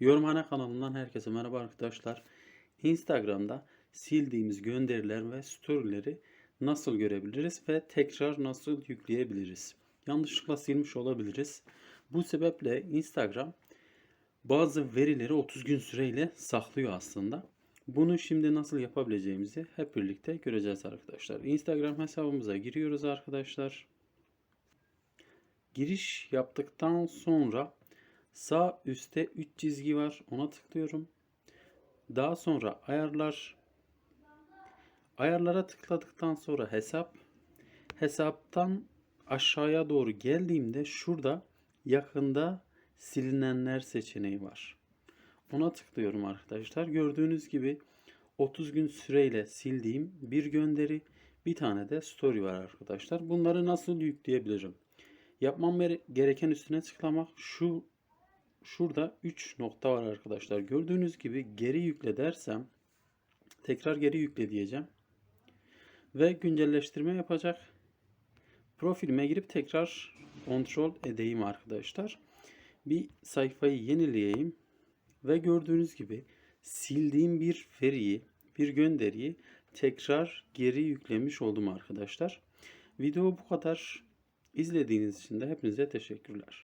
Yorumhane kanalından herkese merhaba arkadaşlar. Instagram'da sildiğimiz gönderiler ve storyleri nasıl görebiliriz ve tekrar nasıl yükleyebiliriz? Yanlışlıkla silmiş olabiliriz. Bu sebeple Instagram bazı verileri 30 gün süreyle saklıyor aslında. Bunu şimdi nasıl yapabileceğimizi hep birlikte göreceğiz arkadaşlar. Instagram hesabımıza giriyoruz arkadaşlar. Giriş yaptıktan sonra sağ üstte 3 çizgi var. Ona tıklıyorum. Daha sonra ayarlar. Ayarlara tıkladıktan sonra hesap. Hesaptan aşağıya doğru geldiğimde şurada yakında silinenler seçeneği var. Ona tıklıyorum arkadaşlar. Gördüğünüz gibi 30 gün süreyle sildiğim bir gönderi, bir tane de story var arkadaşlar. Bunları nasıl yükleyebilirim? Yapmam gere- gereken üstüne tıklamak. Şu şurada 3 nokta var arkadaşlar. Gördüğünüz gibi geri yükle dersem tekrar geri yükle diyeceğim. Ve güncelleştirme yapacak. Profilime girip tekrar kontrol edeyim arkadaşlar. Bir sayfayı yenileyeyim ve gördüğünüz gibi sildiğim bir veriyi, bir gönderiyi tekrar geri yüklemiş oldum arkadaşlar. Video bu kadar. İzlediğiniz için de hepinize teşekkürler.